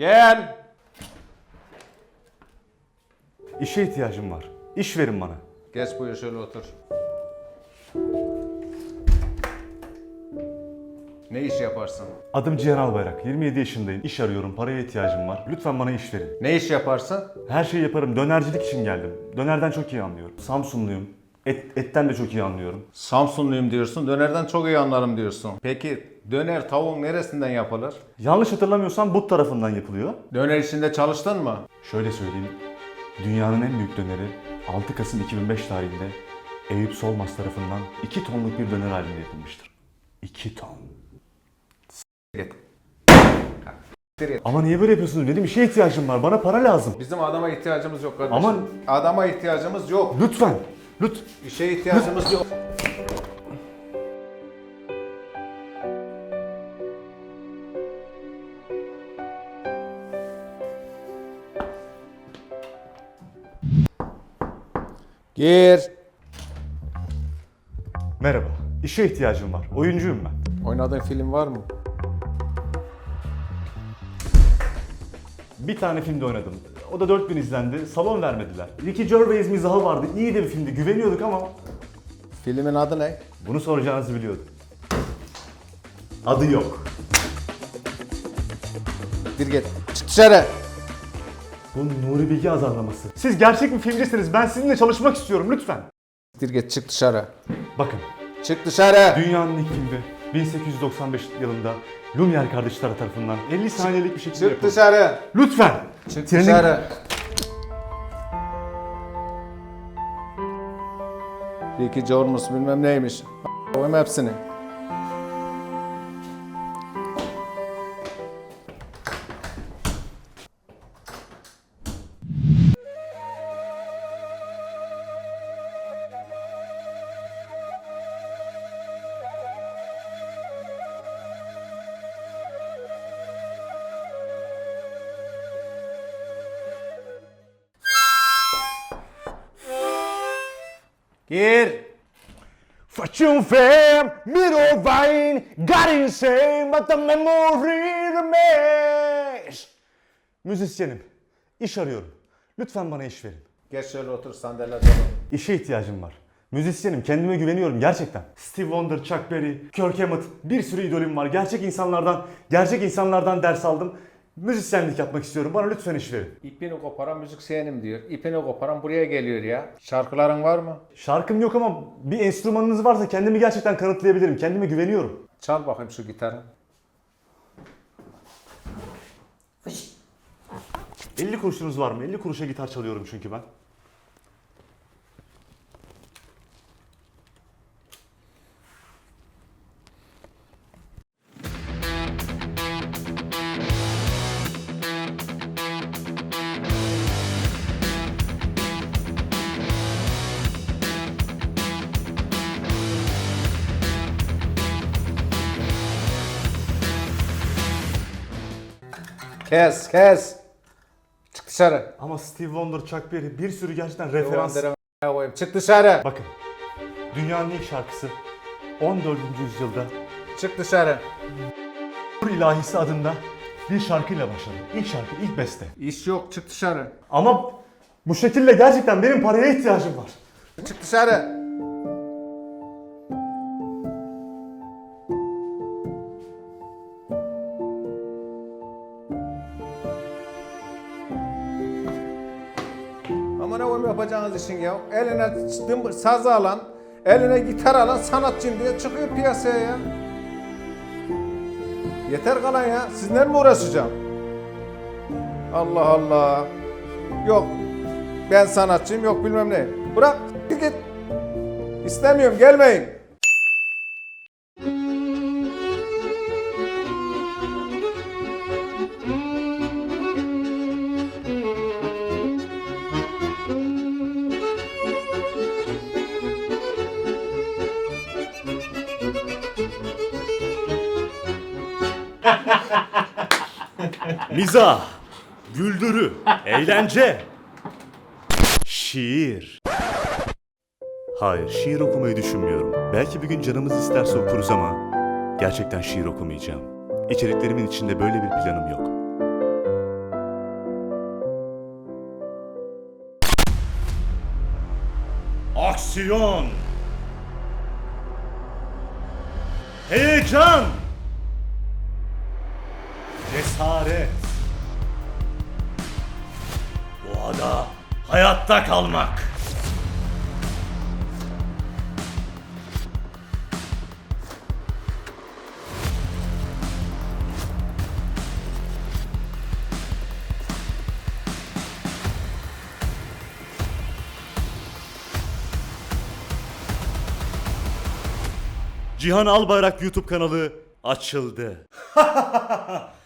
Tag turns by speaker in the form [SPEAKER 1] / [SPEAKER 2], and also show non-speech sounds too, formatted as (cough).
[SPEAKER 1] Gel.
[SPEAKER 2] İşe ihtiyacım var. İş verin bana.
[SPEAKER 1] Geç buyur şöyle otur. Ne iş yaparsın?
[SPEAKER 2] Adım Cihan Albayrak. 27 yaşındayım. İş arıyorum. Paraya ihtiyacım var. Lütfen bana iş verin.
[SPEAKER 1] Ne iş yaparsın?
[SPEAKER 2] Her şeyi yaparım. Dönercilik için geldim. Dönerden çok iyi anlıyorum. Samsunluyum. Et, etten de çok iyi anlıyorum.
[SPEAKER 1] Samsunluyum diyorsun, dönerden çok iyi anlarım diyorsun. Peki döner tavuğun neresinden yapılır?
[SPEAKER 2] Yanlış hatırlamıyorsam but tarafından yapılıyor.
[SPEAKER 1] Döner işinde çalıştın mı?
[SPEAKER 2] Şöyle söyleyeyim. Dünyanın en büyük döneri 6 Kasım 2005 tarihinde Eyüp Solmaz tarafından 2 tonluk bir döner halinde yapılmıştır. 2 ton.
[SPEAKER 1] Git.
[SPEAKER 2] Ama niye böyle yapıyorsunuz? Benim işe ihtiyacım var. Bana para lazım.
[SPEAKER 1] Bizim adama ihtiyacımız yok kardeşim.
[SPEAKER 2] Aman.
[SPEAKER 1] Adama ihtiyacımız yok.
[SPEAKER 2] Lütfen. Lüt.
[SPEAKER 1] İşe ihtiyacımız yok. Gir.
[SPEAKER 2] Merhaba. İşe ihtiyacım var. Oyuncuyum ben.
[SPEAKER 1] Oynadığın film var mı?
[SPEAKER 2] Bir tane filmde oynadım. O da 4000 izlendi. Salon vermediler. Ricky Gervais mizahı vardı. İyi de bir filmdi. Güveniyorduk ama
[SPEAKER 1] Filmin adı ne?
[SPEAKER 2] bunu soracağınızı biliyordum. Adı yok.
[SPEAKER 1] Gir git. Çık dışarı.
[SPEAKER 2] Bu Nuri Bilge azarlaması. Siz gerçek bir filmcisiniz. Ben sizinle çalışmak istiyorum lütfen.
[SPEAKER 1] Gir git çık dışarı.
[SPEAKER 2] Bakın.
[SPEAKER 1] Çık dışarı.
[SPEAKER 2] Dünyanın ilk filmi 1895 yılında Lumière kardeşler tarafından 50 saniyelik bir şekilde
[SPEAKER 1] Çık
[SPEAKER 2] yapıldı.
[SPEAKER 1] dışarı.
[SPEAKER 2] Lütfen.
[SPEAKER 1] Çık
[SPEAKER 2] Trenin-
[SPEAKER 1] dışarı. Ricky Jormus bilmem neymiş. Koyma hepsini. Gir.
[SPEAKER 2] Middle vein, got insane, but the memory remains. Müzisyenim. İş arıyorum. Lütfen bana iş verin.
[SPEAKER 1] Geç şöyle otur sandalye dolu.
[SPEAKER 2] İşe ihtiyacım var. Müzisyenim, kendime güveniyorum gerçekten. Steve Wonder, Chuck Berry, Kirk Hammett, bir sürü idolüm var. Gerçek insanlardan, gerçek insanlardan ders aldım. Müzisyenlik yapmak istiyorum. Bana lütfen iş verin.
[SPEAKER 1] İpini koparan müzisyenim diyor. İpini koparan buraya geliyor ya. Şarkıların var mı?
[SPEAKER 2] Şarkım yok ama bir enstrümanınız varsa kendimi gerçekten kanıtlayabilirim. Kendime güveniyorum.
[SPEAKER 1] Çal bakayım şu gitarı.
[SPEAKER 2] 50 kuruşunuz var mı? 50 kuruşa gitar çalıyorum çünkü ben.
[SPEAKER 1] Kes kes. Çık dışarı.
[SPEAKER 2] Ama Steve Wonder, Chuck Berry bir sürü gerçekten referans.
[SPEAKER 1] Koyayım. Çık dışarı.
[SPEAKER 2] Bakın. Dünyanın ilk şarkısı 14. yüzyılda
[SPEAKER 1] Çık dışarı.
[SPEAKER 2] Nur İlahisi adında bir şarkıyla başladı. İlk şarkı, ilk beste.
[SPEAKER 1] İş yok. Çık dışarı.
[SPEAKER 2] Ama bu şekilde gerçekten benim paraya ihtiyacım var.
[SPEAKER 1] Çık dışarı. Oğlum yapacağınız işin ya. Eline saz alan, eline gitar alan sanatçıyım diye çıkıyor piyasaya ya. Yeter kalan ya. Sizinle mi uğraşacağım? Allah Allah. Yok. Ben sanatçıyım yok bilmem ne. Bırak git. İstemiyorum gelmeyin. (laughs)
[SPEAKER 2] Mizah, güldürü, eğlence, şiir. Hayır, şiir okumayı düşünmüyorum. Belki bir gün canımız isterse okuruz ama gerçekten şiir okumayacağım. İçeriklerimin içinde böyle bir planım yok. Aksiyon! Heyecan. Cesaret. Doğada hayatta kalmak. Cihan Albayrak YouTube kanalı açıldı. (laughs)